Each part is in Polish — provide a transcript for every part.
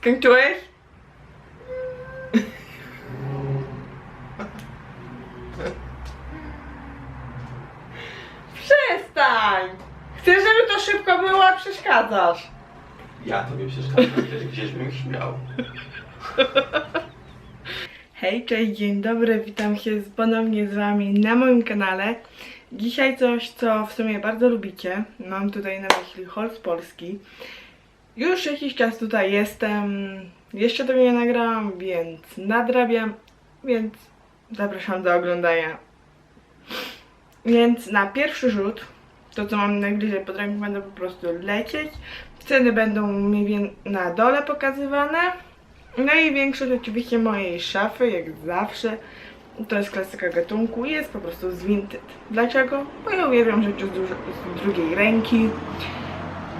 Skończyłeś? Przestań! Chcę, żeby to szybko było, a przeszkadzasz. Ja tobie przeszkadzam, kiedy gdzieś bym śmiał. Hej, cześć, dzień dobry, witam się z- ponownie z Wami na moim kanale. Dzisiaj coś, co w sumie bardzo lubicie. Mam tutaj na myśli haul z Polski. Już jakiś czas tutaj jestem, jeszcze tego nie nagrałam, więc nadrabiam, więc zapraszam do oglądania. Więc na pierwszy rzut, to co mam najbliżej pod ręką, będę po prostu lecieć. Ceny będą więcej na dole pokazywane. No i większość oczywiście mojej szafy, jak zawsze, to jest klasyka gatunku jest po prostu z Vinted. Dlaczego? Bo ja uwielbiam rzeczy z, z drugiej ręki.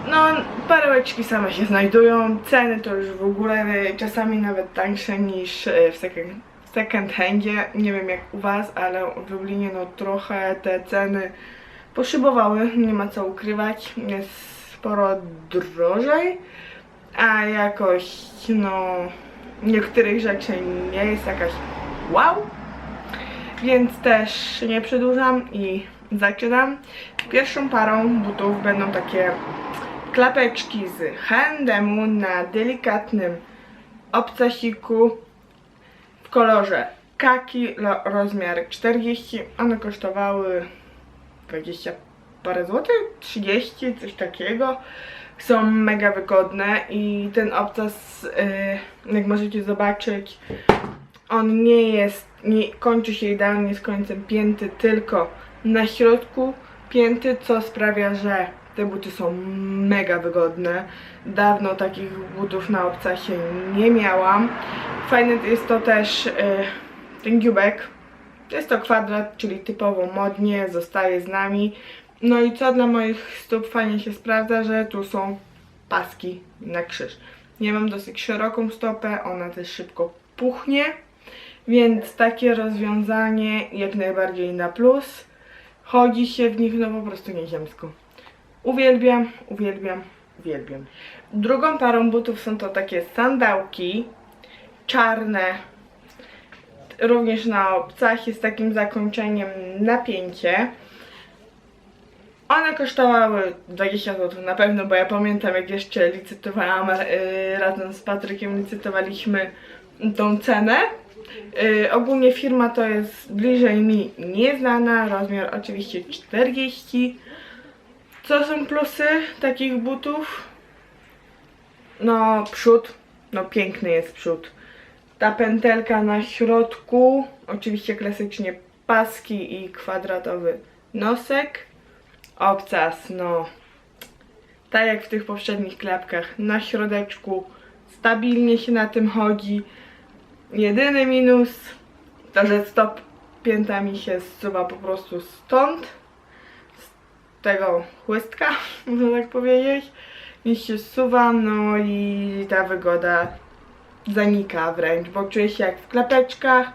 No, perełeczki same się znajdują, ceny to już w ogóle czasami nawet tańsze niż e, w second, second handzie. Nie wiem jak u Was, ale w Lublinie no trochę te ceny poszybowały, nie ma co ukrywać. Jest sporo drożej a jakość, no, niektórych rzeczy nie jest jakaś wow, więc też nie przedłużam i zaczynam. Pierwszą parą butów będą takie klapeczki z handemu na delikatnym obcasiku w kolorze kaki, rozmiar 40. One kosztowały 20 parę złotych, 30, coś takiego są mega wygodne i ten obcas, yy, jak możecie zobaczyć, on nie jest, nie kończy się idealnie z końcem pięty, tylko na środku pięty, co sprawia, że te buty są mega wygodne. Dawno takich butów na obcasie nie miałam. Fajne jest to też yy, ten dziubek. Jest to kwadrat, czyli typowo modnie, zostaje z nami. No i co dla moich stóp fajnie się sprawdza, że tu są paski na krzyż. Nie mam dosyć szeroką stopę, ona też szybko puchnie, więc takie rozwiązanie jak najbardziej na plus. Chodzi się w nich no po prostu nieziemsko. Uwielbiam, uwielbiam, uwielbiam. Drugą parą butów są to takie sandałki czarne, również na obcachie z takim zakończeniem napięcie. One kosztowały 20 zł na pewno, bo ja pamiętam jak jeszcze licytowałam, yy, razem z Patrykiem licytowaliśmy tą cenę. Yy, ogólnie firma to jest bliżej mi nieznana, rozmiar oczywiście 40. Co są plusy takich butów? No przód, no piękny jest przód. Ta pętelka na środku, oczywiście klasycznie paski i kwadratowy nosek. Obcas, no. Tak jak w tych poprzednich klapkach, na środeczku. Stabilnie się na tym chodzi. Jedyny minus to, że stop pięta mi się zsuwa po prostu stąd. Tego chłystka, można tak powiedzieć. Mi się zsuwa, no i ta wygoda zanika wręcz, bo czuję się jak w klapeczkach,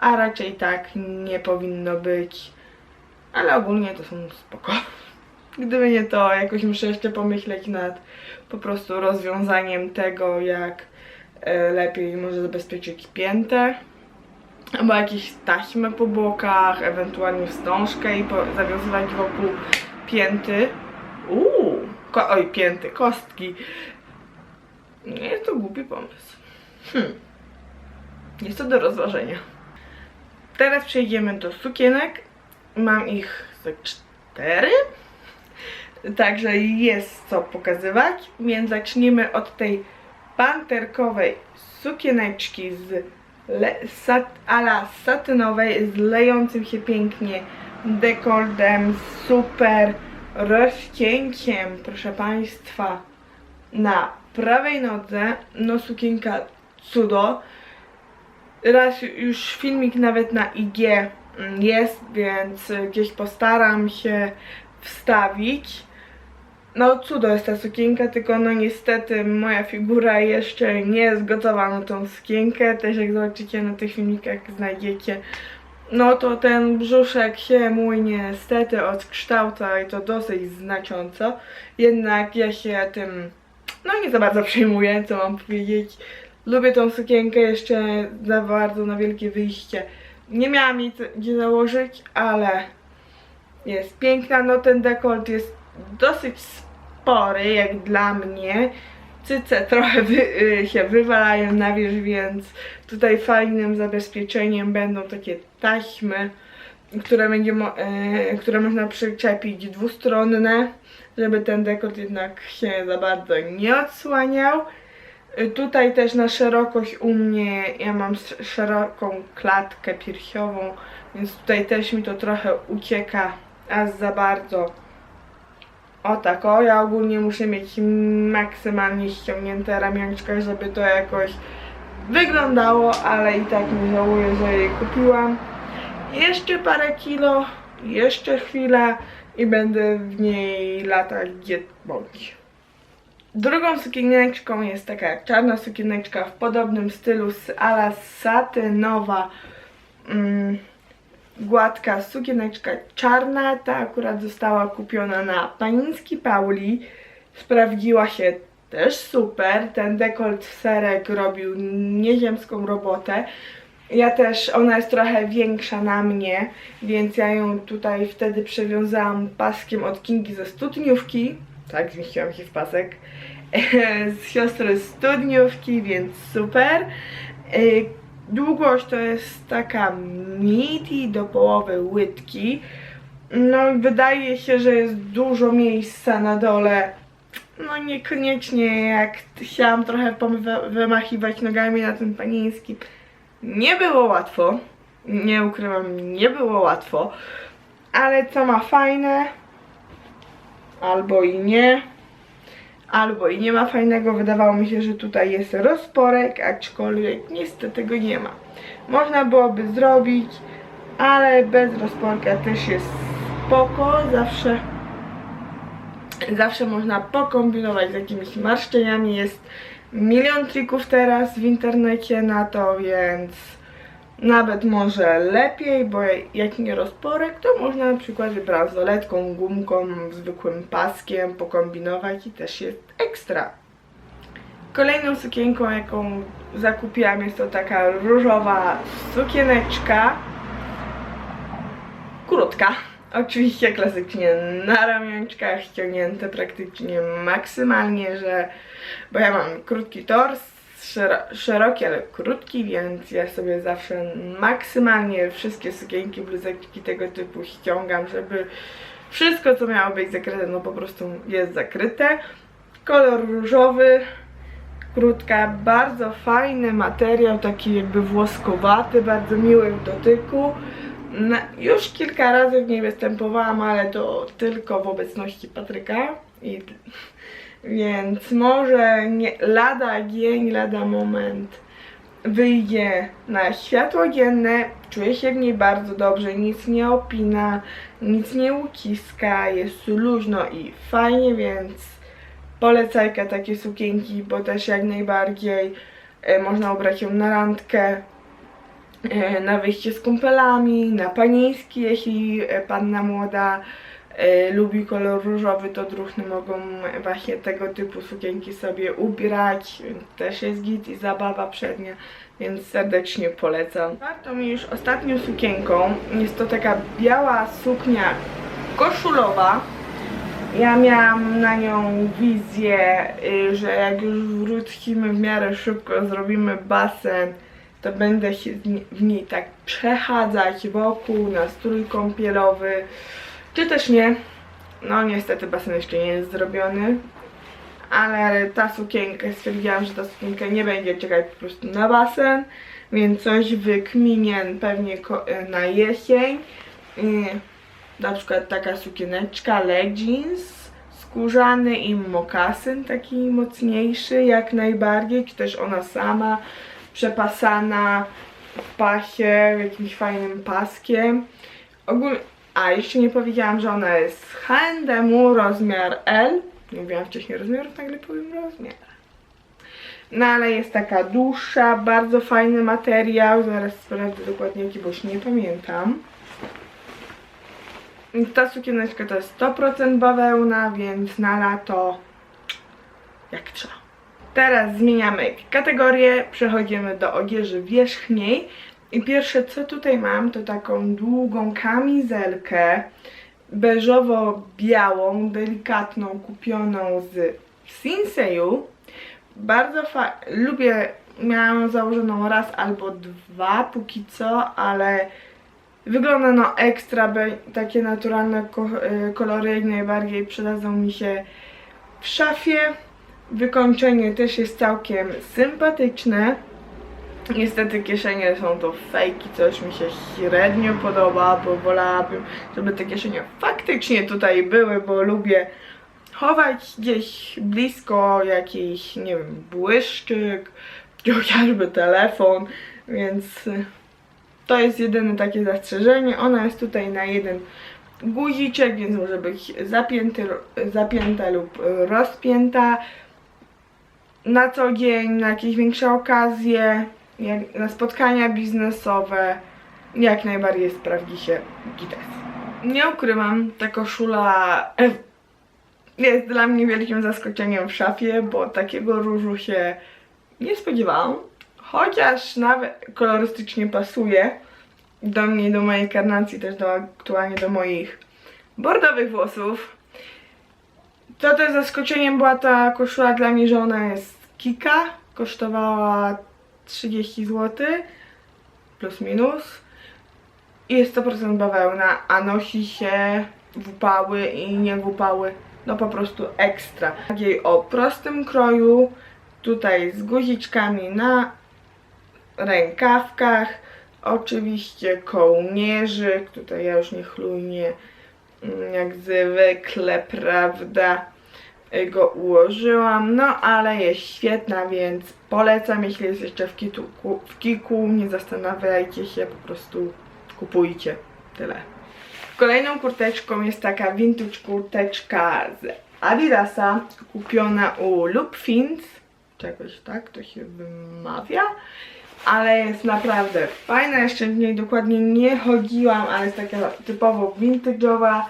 a raczej tak nie powinno być. Ale ogólnie to są spoko. Gdyby nie to, jakoś muszę jeszcze pomyśleć nad po prostu rozwiązaniem tego, jak e, lepiej może zabezpieczyć piętę. Albo jakieś taśmy po bokach, ewentualnie wstążkę i zawiązywać wokół pięty. Uuu, ko- oj, pięty, kostki. Nie jest to głupi pomysł. Hmm. Jest to do rozważenia. Teraz przejdziemy do sukienek. Mam ich ze cztery. Także jest co pokazywać. Więc zacznijmy od tej panterkowej sukieneczki z le, sat, ala satynowej z lejącym się pięknie dekoltem, super rozcięciem, proszę Państwa, na prawej nodze. No sukienka cudo. Raz już filmik nawet na IG jest, więc gdzieś postaram się wstawić. No cudo jest ta sukienka, tylko no niestety moja figura jeszcze nie jest gotowa na tą sukienkę. Też jak zobaczycie na tych filmikach znajdziecie. No to ten brzuszek się mój niestety odkształca i to dosyć znacząco. Jednak ja się tym no nie za bardzo przejmuję, co mam powiedzieć. Lubię tą sukienkę jeszcze za bardzo na wielkie wyjście. Nie miałam jej gdzie założyć, ale jest piękna. No ten dekolt jest dosyć spory jak dla mnie. Cyce trochę wy, y, się wywalają na wierzch, więc tutaj fajnym zabezpieczeniem będą takie taśmy, które, będzie e, które można przyczepić dwustronne, żeby ten dekolt jednak się za bardzo nie odsłaniał. Y, Tutaj też na szerokość u mnie, ja mam sz- szeroką klatkę piersiową, więc tutaj też mi to trochę ucieka aż za bardzo. O tak, o, ja ogólnie muszę mieć maksymalnie ściągnięte ramionczka, żeby to jakoś wyglądało, ale i tak nie żałuję, że je kupiłam. Jeszcze parę kilo, jeszcze chwila i będę w niej latać gdzie bądź. Drugą sukieneczką jest taka czarna sukieneczka w podobnym stylu z ala satynowa mm, gładka sukieneczka czarna. Ta akurat została kupiona na Paniński Pauli. Sprawdziła się też super. Ten dekolt serek robił nieziemską robotę. Ja też, ona jest trochę większa na mnie, więc ja ją tutaj wtedy przewiązałam paskiem od Kingi ze studniówki. Tak, zmieściłam się w pasek. Z siostry studniówki, więc super. Długość to jest taka midi do połowy łydki. No wydaje się, że jest dużo miejsca na dole. No niekoniecznie jak chciałam trochę wymachiwać nogami na tym panińskim. Nie było łatwo. Nie ukrywam, nie było łatwo. Ale co ma fajne, albo i nie, albo i nie ma fajnego. Wydawało mi się, że tutaj jest rozporek, aczkolwiek niestety go nie ma. Można byłoby zrobić, ale bez rozporka też jest spoko. Zawsze, zawsze można pokombinować z jakimiś marszczeniami. Jest milion trików teraz w internecie na to, więc nawet może lepiej, bo jak nie rozporek, to można na przykład bransoletką, gumką, zwykłym paskiem pokombinować i też jest ekstra. Kolejną sukienką, jaką zakupiłam, jest to taka różowa sukieneczka. Krótka. Oczywiście klasycznie na ramionczkach, ściągnięte praktycznie maksymalnie, że bo ja mam krótki tors, szeroki, ale krótki, więc ja sobie zawsze maksymalnie wszystkie sukienki, bluzeczki tego typu ściągam, żeby wszystko co miało być zakryte, no po prostu jest zakryte. Kolor różowy, krótka, bardzo fajny materiał, taki jakby włoskowaty, bardzo miły w dotyku. Na, już kilka razy w niej występowałam, ale to tylko w obecności Patryka. I, więc może nie, lada dzień, lada moment. Wyjdzie na światło dzienne, czuję się w niej bardzo dobrze, nic nie opina, nic nie uciska, jest luźno i fajnie, więc polecajka takie sukienki, bo też jak najbardziej e, można ubrać ją na randkę, e, na wyjście z kumpelami, na panieński, jeśli e, panna młoda lubi kolor różowy, to druchny mogą właśnie tego typu sukienki sobie ubierać. Też jest git i zabawa przednia, więc serdecznie polecam. Warto mi już ostatnią sukienką. Jest to taka biała suknia koszulowa. Ja miałam na nią wizję, y, że jak już wrócimy w miarę szybko, zrobimy basen, to będę się w niej tak przechadzać wokół na strój kąpielowy, czy też nie. No niestety basen jeszcze nie jest zrobiony, ale ta sukienka, stwierdziłam, że ta sukienka nie będzie czekać po prostu na basen, więc coś wykminię pewnie ko- na jesień. Y, na przykład taka sukieneczka, leggings skórzany i mokasyn taki mocniejszy jak najbardziej, czy też ona sama przepasana w pasie jakimś fajnym paskiem. Ogólnie, a jeszcze nie powiedziałam, że ona jest z H&M rozmiar L. Mówiłam wcześniej rozmiarów, nagle powiem rozmiar. No ale jest taka dłuższa, bardzo fajny materiał. Zaraz sprawdzę dokładnie jaki, bo już nie pamiętam. Ta sukieneczka to jest 100% bawełna, więc na lato jak trzeba. Teraz zmieniamy kategorię, przechodzimy do odzieży wierzchniej. I pierwsze co tutaj mam, to taką długą kamizelkę beżowo-białą, delikatną, kupioną z Sinseju. Bardzo lubię, miałam założoną raz albo dwa póki co, ale wygląda no ekstra, takie naturalne ko- y, kolory jak najbardziej przydadzą mi się w szafie. Wykończenie też jest całkiem sympatyczne. Niestety kieszenie są to fejki, coś mi się średnio podoba, bo wolałabym, żeby te kieszenie faktycznie tutaj były, bo lubię chować gdzieś blisko jakiś, nie wiem, błyszczyk, czy chociażby telefon, więc to jest jedyne takie zastrzeżenie. Ona jest tutaj na jeden guziczek, więc może być zapięty, zapięta lub rozpięta na co dzień, na jakieś większe okazje, jak na spotkania biznesowe, jak najbardziej sprawdzi się gites. Nie ukrywam, ta koszula e, jest dla mnie wielkim zaskoczeniem w szafie, bo takiego różu się nie spodziewałam. Chociaż nawet kolorystycznie pasuje do mnie, do mojej karnacji, też do, aktualnie do moich bordowych włosów. To też zaskoczeniem była ta koszula dla mnie, że ona jest kika. Kosztowała 30 zł plus minus. I jest 100% bawełna, a nosi się w upały i nie w upały. No po prostu ekstra. Bardziej o prostym kroju, tutaj z guziczkami na rękawkach. Oczywiście kołnierzyk, tutaj ja już niechlujnie mm, jak zwykle, prawda, go ułożyłam, no ale jest świetna, więc polecam, jeśli jest jeszcze w, kitu, w kiku, nie zastanawiajcie się, po prostu kupujcie, tyle. Kolejną kurteczką jest taka vintage kurteczka z Adidasa, kupiona u Lupfins, czegoś tak to się wymawia, ale jest naprawdę fajna, jeszcze w niej dokładnie nie chodziłam, ale jest taka typowo vintage'owa,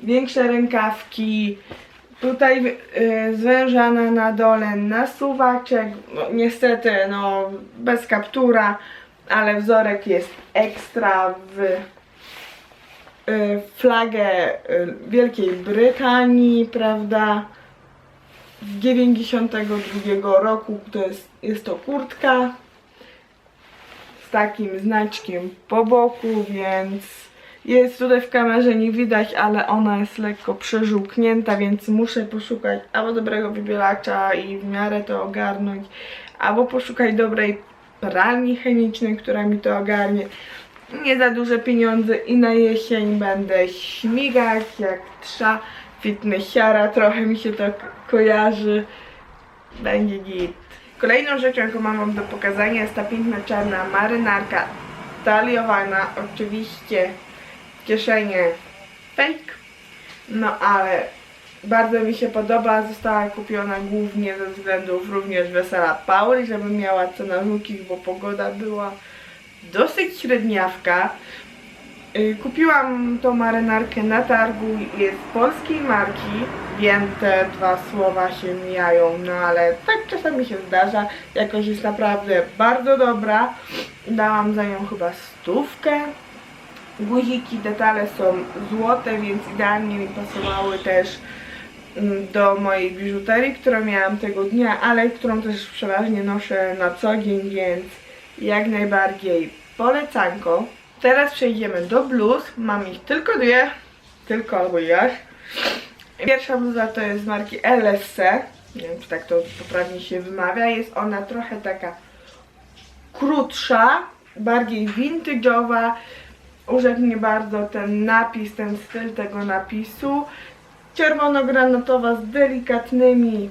większe rękawki, tutaj y, zwężana na dole nasuwaczek, no, niestety no bez kaptura, ale wzorek jest ekstra w y, flagę y, Wielkiej Brytanii, prawda? Z 92 roku to jest, jest to kurtka z takim znaczkiem po boku, więc jest tutaj w kamerze nie widać, ale ona jest lekko przeżółknięta, więc muszę poszukać albo dobrego wybielacza i w miarę to ogarnąć, albo poszukać dobrej pralni chemicznej, która mi to ogarnie. Nie za duże pieniądze i na jesień będę śmigać jak trza fitnessiara, trochę mi się to ko- kojarzy. Będzie git. Kolejną rzeczą, jaką mam wam do pokazania jest ta piękna czarna marynarka taliowana, oczywiście kieszenie fake, no ale bardzo mi się podoba, została kupiona głównie ze względów również wesela Pauli, żeby miała co na żółkich, bo pogoda była dosyć średniawka. Y, Kupiłam tą marynarkę na targu, jest polskiej marki, wiem, te dwa słowa się mijają, no ale tak czasami się zdarza, jakoś jest naprawdę bardzo dobra, dałam za nią chyba stówkę, Guziki, detale są złote, więc idealnie mi pasowały też mm, do mojej biżuterii, którą miałam tego dnia, ale którą też przeważnie noszę na co dzień, więc jak najbardziej polecanko. Teraz przejdziemy do bluz. Mam ich tylko dwie, tylko albo jak. Pierwsza bluza to jest z marki LSC. Nie wiem, czy tak to poprawnie się wymawia. Jest ona trochę taka krótsza, bardziej vintage'owa. Urzekł mnie bardzo ten napis, ten styl tego napisu. Czerwono-granatowa z delikatnymi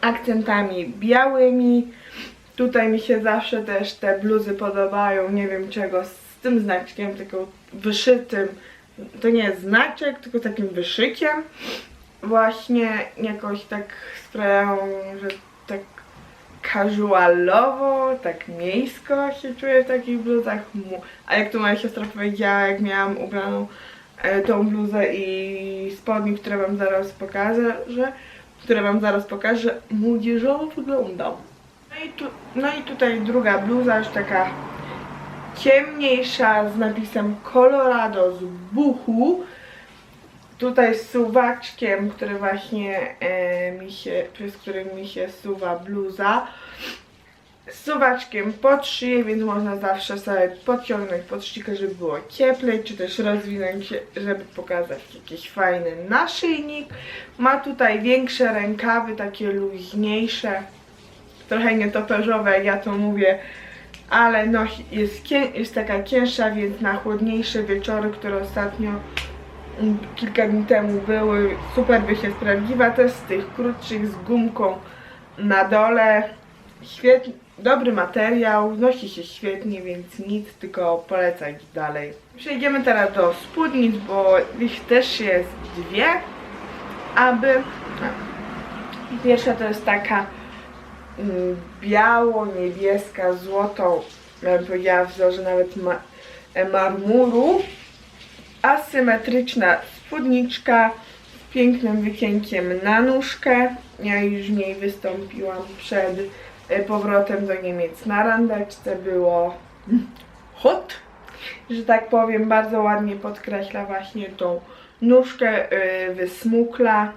akcentami białymi. Tutaj mi się zawsze też te bluzy podobają, nie wiem czego, z tym znaczkiem, tylko wyszytym. To nie jest znaczek, tylko takim wyszyciem. Właśnie jakoś tak sprawiają, że casualowo, tak miejsko się czuję w takich bluzach. A jak tu moja siostra powiedziała, jak miałam ubraną e, tą bluzę i spodnie, które wam zaraz pokażę, że które wam zaraz pokażę, młodzieżowo wyglądam. No i, tu, no i tutaj druga bluza, już taka ciemniejsza z napisem Colorado z buchu. Tutaj z suwaczkiem, który właśnie e, mi się, przez który mi się suwa bluza. Z suwaczkiem pod szyję, więc można zawsze sobie podciągnąć pod sztykę, żeby było cieplej, czy też rozwinąć się, żeby pokazać jakiś fajny naszyjnik. Ma tutaj większe rękawy, takie luźniejsze, trochę nietoperzowe, jak ja to mówię, ale no, jest, jest taka cięższa, więc na chłodniejsze wieczory, które ostatnio kilka dni temu były, super by się sprawdziła. Też z tych krótszych z gumką na dole. Świetny, dobry materiał, nosi się świetnie, więc nic, tylko polecać dalej. Przejdziemy teraz do spódnic, bo ich też jest dwie, aby... Pierwsza to jest taka mm, biało-niebieska, złotą, bym powiedziała w wzorze nawet ma, marmuru, asymetryczna spódniczka z pięknym wycięciem na nóżkę. Ja już w niej wystąpiłam przed e, powrotem do Niemiec na randeczce. Było hot, że tak powiem, bardzo ładnie podkreśla właśnie tą nóżkę, e, wysmukla.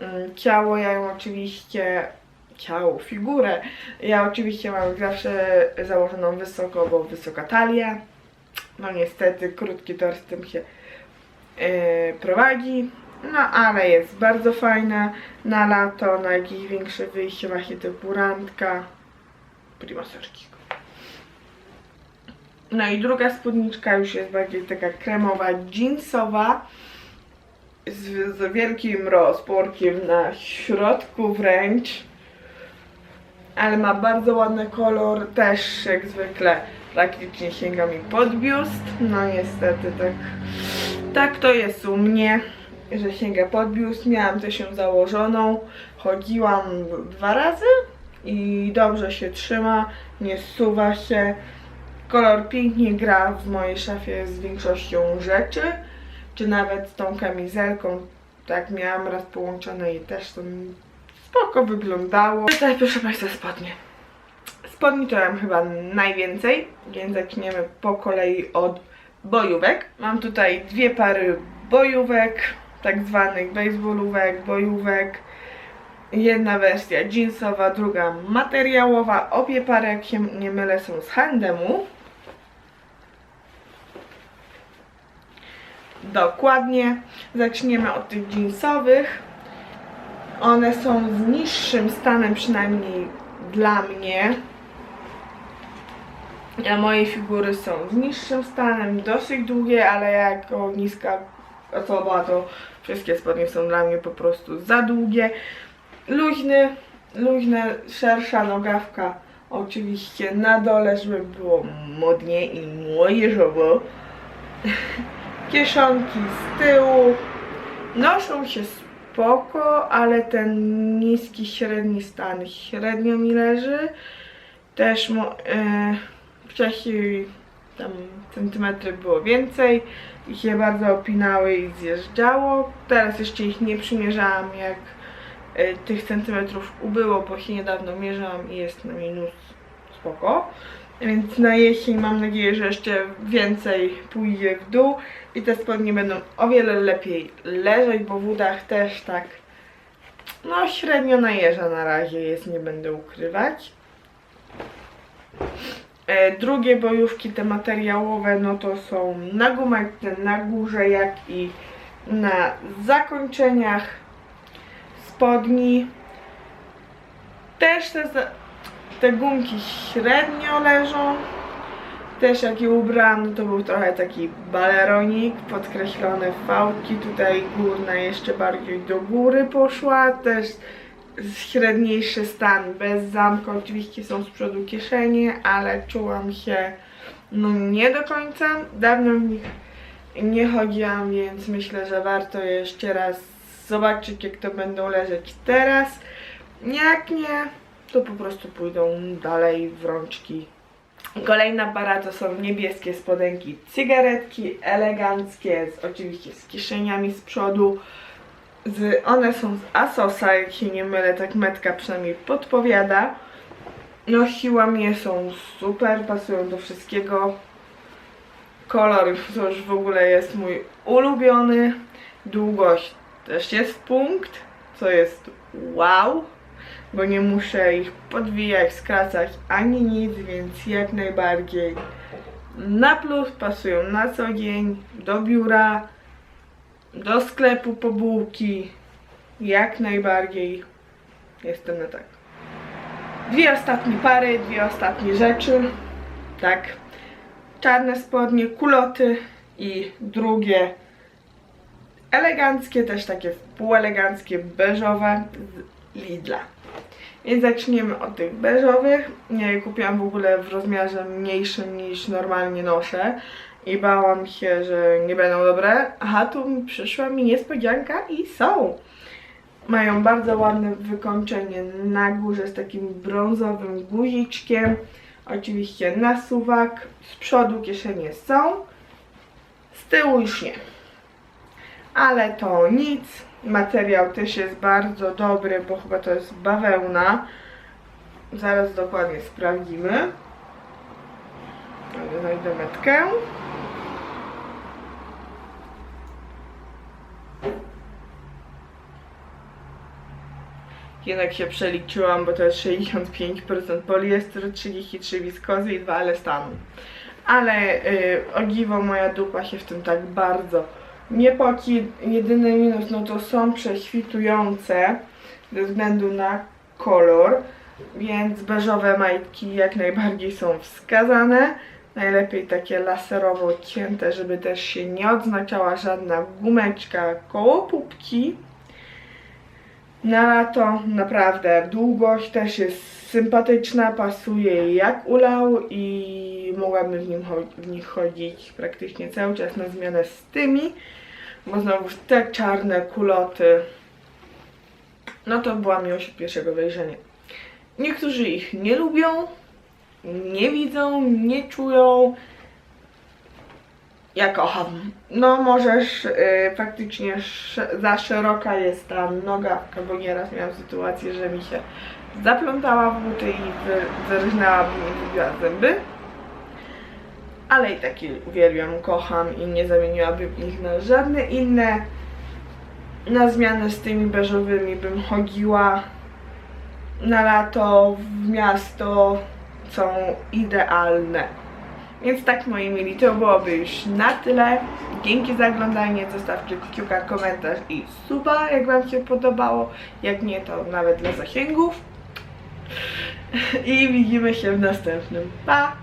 Mm, Ciało ja ją oczywiście, ciało, figurę, ja oczywiście mam zawsze założoną wysoko, bo wysoka talia. No niestety krótki tors z tym się e, prowadzi. No ale jest bardzo fajna na lato, na jakieś większe wyjście właśnie typu randka, primasorki. No i druga spódniczka już jest bardziej taka kremowa, jeansowa z, z wielkim rozporkiem na środku wręcz. Ale ma bardzo ładny kolor, też jak zwykle praktycznie sięga mi pod biust. No niestety tak, tak to jest u mnie, że sięga pod biust. Miałam też ją założoną, chodziłam dwa razy i dobrze się trzyma, nie zsuwa się. Kolor pięknie gra w mojej szafie z większością rzeczy czy nawet z tą kamizelką, tak miałam raz połączone i też to spoko wyglądało. Tutaj proszę Państwa spodnie. Spodni chyba najwięcej, więc zaczniemy po kolei od bojówek. Mam tutaj dwie pary bojówek, tak zwanych baseballówek, bojówek. Jedna wersja jeansowa, druga materiałowa. Obie pary, jak się nie mylę, są z Handemu. Dokładnie. Zaczniemy od tych jeansowych. One są z niższym stanem, przynajmniej dla mnie. Moje figury są z niższym stanem, dosyć długie, ale jako niska osoba to wszystkie spodnie są dla mnie po prostu za długie. Luźny, luźna, szersza nogawka oczywiście na dole, żeby było modnie i młodzieżowo kieszonki z tyłu. Noszą się spoko, ale ten niski, średni stan średnio mi leży. Też mo- e, wcześniej tam centymetry było więcej i się bardzo opinały i zjeżdżało. Teraz jeszcze ich nie przymierzałam, jak e, tych centymetrów ubyło, bo się niedawno mierzyłam i jest na minus spoko. Więc na jesień mam nadzieję, że jeszcze więcej pójdzie w dół i te spodnie będą o wiele lepiej leżeć, bo w udach też tak no średnio na jeża na razie jest, nie będę ukrywać. E, drugie bojówki, te materiałowe, no to są na te na górze, jak i na zakończeniach spodni. Też te, te gumki średnio leżą. Też jak je no to był trochę taki baleronik, podkreślone fałki, tutaj górna jeszcze bardziej do góry poszła, też średniejszy stan, bez zamka, oczywiście są z przodu kieszenie, ale czułam się no nie do końca, dawno w nich nie chodziłam, więc myślę, że warto jeszcze raz zobaczyć jak to będą leżeć teraz, jak nie, to po prostu pójdą dalej w rączki. Kolejna para to są niebieskie spodenki cygaretki, eleganckie, z, oczywiście z kieszeniami z przodu. Z, one są z Asosa, jak się nie mylę, tak metka przynajmniej podpowiada. Nosiłam je, są super, pasują do wszystkiego. Kolor to już w ogóle jest mój ulubiony. Długość też jest punkt, co jest wow, bo nie muszę ich podwijać, skracać ani nic, więc jak najbardziej na plus pasują na co dzień, do biura, do sklepu po bułki, jak najbardziej jestem na tak. Dwie ostatnie pary, dwie ostatnie rzeczy, tak, czarne spodnie, kuloty i drugie eleganckie, też takie półeleganckie, beżowe z Lidla. Więc zaczniemy od tych beżowych. Ja je kupiłam w ogóle w rozmiarze mniejszym niż normalnie noszę i bałam się, że nie będą dobre. Aha, tu przyszła mi niespodzianka i są. Mają bardzo ładne wykończenie na górze z takim brązowym guziczkiem. Oczywiście na suwak. Z przodu kieszenie są. Z tyłu już nie. Ale to nic. Materiał też jest bardzo dobry, bo chyba to jest bawełna. Zaraz dokładnie sprawdzimy. Znajdę metkę. Jednak się przeliczyłam, bo to jest 65% poliestru, 33 wiskozy i 2 elastanu. Ale y, dziwo moja dupa się w tym tak bardzo nie poci. Jedyny minus no to są prześwitujące ze względu na kolor, więc beżowe majtki jak najbardziej są wskazane. Najlepiej takie laserowo cięte, żeby też się nie odznaczała żadna gumeczka koło pupki. Na lato naprawdę długość też jest sympatyczna, pasuje jak ulał i mogłabym w, nim w nich chodzić praktycznie cały czas na zmianę z tymi, bo znowu te czarne kuloty, no to była miłość od pierwszego wejrzenia. Niektórzy ich nie lubią, nie widzą, nie czują. Ja kocham. No możesz, y, faktycznie sz- za szeroka jest ta nogawka, bo nieraz miałam sytuację, że mi się zaplątała w buty i wy- wyrżnęłabym i wybiła zęby. Ale i takie uwielbiam, kocham i nie zamieniłabym ich na żadne inne. Na zmianę z tymi beżowymi bym chodziła na lato w miasto są idealne. Więc tak moi mili, to byłoby już na tyle. Dzięki za oglądanie, zostawcie kciuka, komentarz i suba, jak wam się podobało. Jak nie, to nawet dla zasięgów. I widzimy się w następnym. Pa!